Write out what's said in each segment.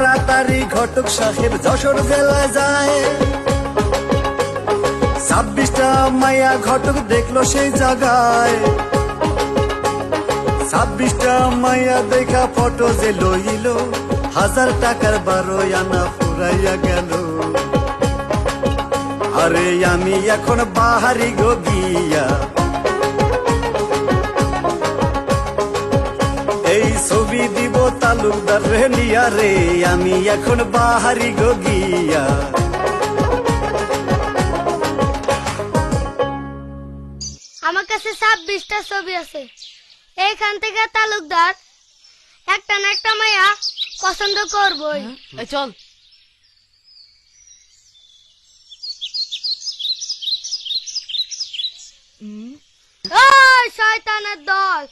তাড়াতাড়ি ঘটক সাহেব যশোর জেলা যায়। ছাব্বিশটা মাইয়া ঘটক দেখল সেই জায়গায়। ছাব্বিশটা মাইয়া দেখা ফটো যে লইল, হাজার টাকার বারো আনা ফুরাইয়া গেল। আরে আমি এখন বাহারি গিয়া তালুকদার রে নিয়া রে আমি এখন বাহারি গো গিয়া আমার কাছে ছাব্বিশটা ছবি আছে। এইখান থেকে তালুকদার একটা না একটা মায়া পছন্দ করবই। চল। ওই শয়তানের দল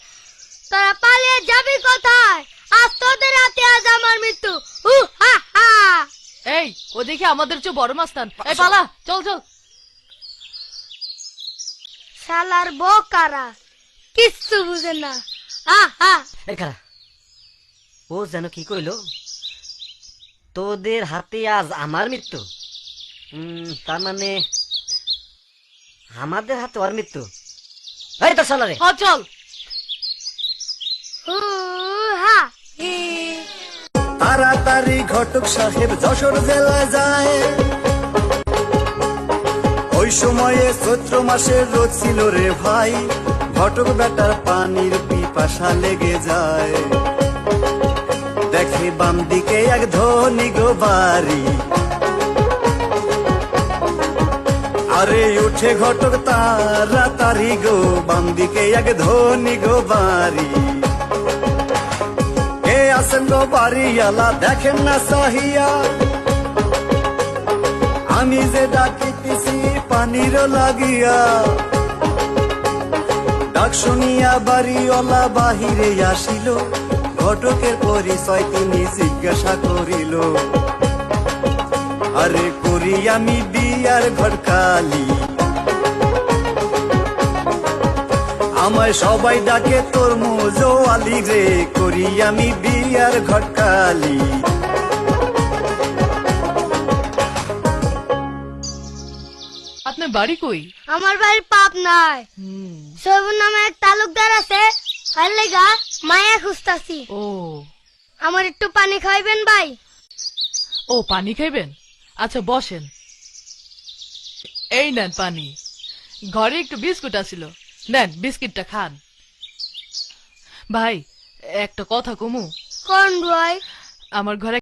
তোরা পালিয়ে যাবি কোথায়? আজ তোদের হাতে আজ আমার মৃত্যু। হু হা হা। এই ও দেখে আমাদের চেয়ে বড় মাস্তান এই পালা চল চল। শালার বোকারা কিচ্ছু বুঝে না। হা হা। এই খারা ও যেন কি কইল? তোদের হাতে আজ আমার মৃত্যু। তার মানে আমাদের হাতে ওর মৃত্যু। এই তো সালারে হ চল। হা হি। তাড়াতাড়ি ঘটক সাহেব যশোর জেলা যায়। ওই সময়ে চৈত্র মাসের রোদ ছিল রে ভাই। ঘটক বেটার পানির পিপাসা লেগে যায়। দেখে বাম দিকে এক ধনী গো বাড়ি। আরে উঠে ঘটক তাড়াতাড়ি গো বাম দিকে এক ধনী গো বাড়ি। আছেন গো বাড়িয়ালা দেখেন না সাহিয়া। আমি যে ডাকিতেছি পানির লাগিয়া। ডাক শুনিয়া বাড়িওয়ালা বাহিরে আসিল, ঘটকের পরিচয় তিনি জিজ্ঞাসা করিল, আরে করি আমি বিয়ার ঘটকালি আমায় সবাই ডাকে, তোর মুজো আলি রে, করি আমি বিয়ার ঘটকালি। আপনার বাড়ি কই? আমার বাড়ির পাপ নাই নামে এক তালুকদার আছে আর লেগা মায়া খুঁজতাছি। ও। আমার একটু পানি খাইবেন ভাই? ও পানি খাইবেন? আচ্ছা বসেন। এই নেন পানি। ঘরে একটু বিস্কুট আছিল। নেন বিস্কিটটা খান। ভাই একটা কথা কমু। কোন আমার ঘরে